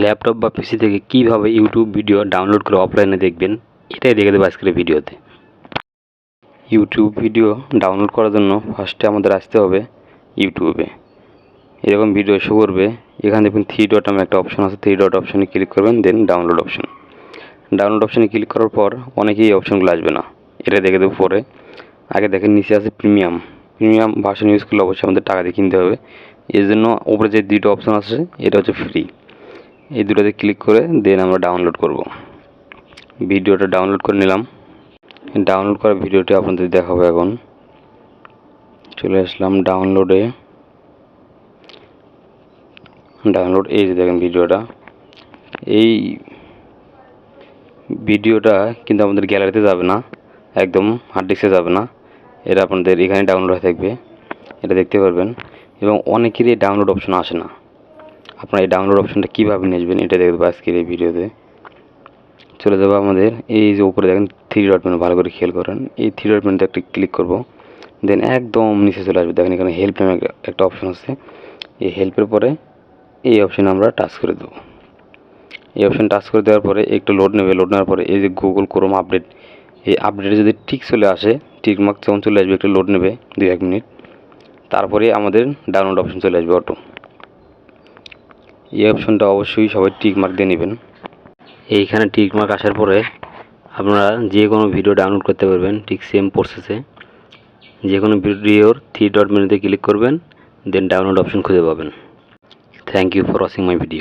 Laptop বা পিসি থেকে কীভাবে ইউটিউব ভিডিও ডাউনলোড করে অফলাইনে দেখবেন, এটাই দেখে দেবো আজকের ভিডিওতে। ইউটিউব ভিডিও ডাউনলোড করার জন্য ফার্স্টে আমাদের আসতে হবে ইউটিউবে এরকম ভিডিও শো করবে, এখানে দেখুন থ্রি ডট নামে একটা অপশন আছে থ্রি ডট অপশনে ক্লিক করবেন দেন ডাউনলোড অপশন ডাউনলোড অপশনে ক্লিক করার পর অনেকেই এই অপশনগুলো আসবে না, এটা দেখে দেবো পরে। আগে দেখেন নিচে আছে প্রিমিয়াম প্রিমিয়াম ভার্সন ইউজ করলে অবশ্যই আমাদের টাকা দিয়ে কিনতে হবে। এর জন্য উপরে যে দুটো অপশন আছে, এটা হচ্ছে ফ্রি এই দুটোতে ক্লিক করে দেন আমরা ডাউনলোড করব। ভিডিওটা ডাউনলোড করে নিলাম। ডাউনলোড করা ভিডিওটি আপনাদের দেখাবো এখন। চলে আসলাম ডাউনলোডে ডাউনলোড এই যে দেখেন ভিডিওটা। এই ভিডিওটা কিন্তু আমাদের গ্যালারিতে যাবে না। একদম হার্ড ডিস্কে যাবে না। এটা আপনাদের এখানে ডাউনলোড হয়ে থাকবে। এটা দেখতে পারবেন। এবং অনেকেরই ডাউনলোড অপশন আসে না। আপনারা এই ডাউনলোড অপশনটা কীভাবে নিয়ে এটা দেখব আজকের এই ভিডিওতে। চলে যাব আমাদের, এই যে উপরে দেখেন থ্রি ডট মেনু ভালো করে খেয়াল করেন। এই থ্রি ডট মেনুতে একটা ক্লিক করব। দেন একদম নিচে চলে আসবে। দেখেন এখানে হেল্প নামে একটা অপশন আছে। এই হেল্পের পরে এই অপশানে আমরা টাচ করে দেবো। এই অপশান টাচ করে দেওয়ার পরে একটু লোড নেবে। লোড নেওয়ার পরে এই যে গুগল ক্রোম আপডেট এই আপডেটে যদি ঠিক চলে আসে টিক মার্ক যখন চলে আসবে, একটু লোড নেবে দু এক মিনিট। তারপরে আমাদের ডাউনলোড অপশন চলে আসবে অটো এই অপশনটা অবশ্যই সবাই টিকমার্ক দিয়ে নেবেন। এইখানে টিকমার্ক আসার পরে আপনারা যে কোনো ভিডিও ডাউনলোড করতে পারবেন ঠিক সেম প্রসেসে যে কোনো ভিডিওর থ্রি ডট মেনুতে ক্লিক করবেন দেন ডাউনলোড অপশন খুঁজে পাবেন। Thank you for watching my video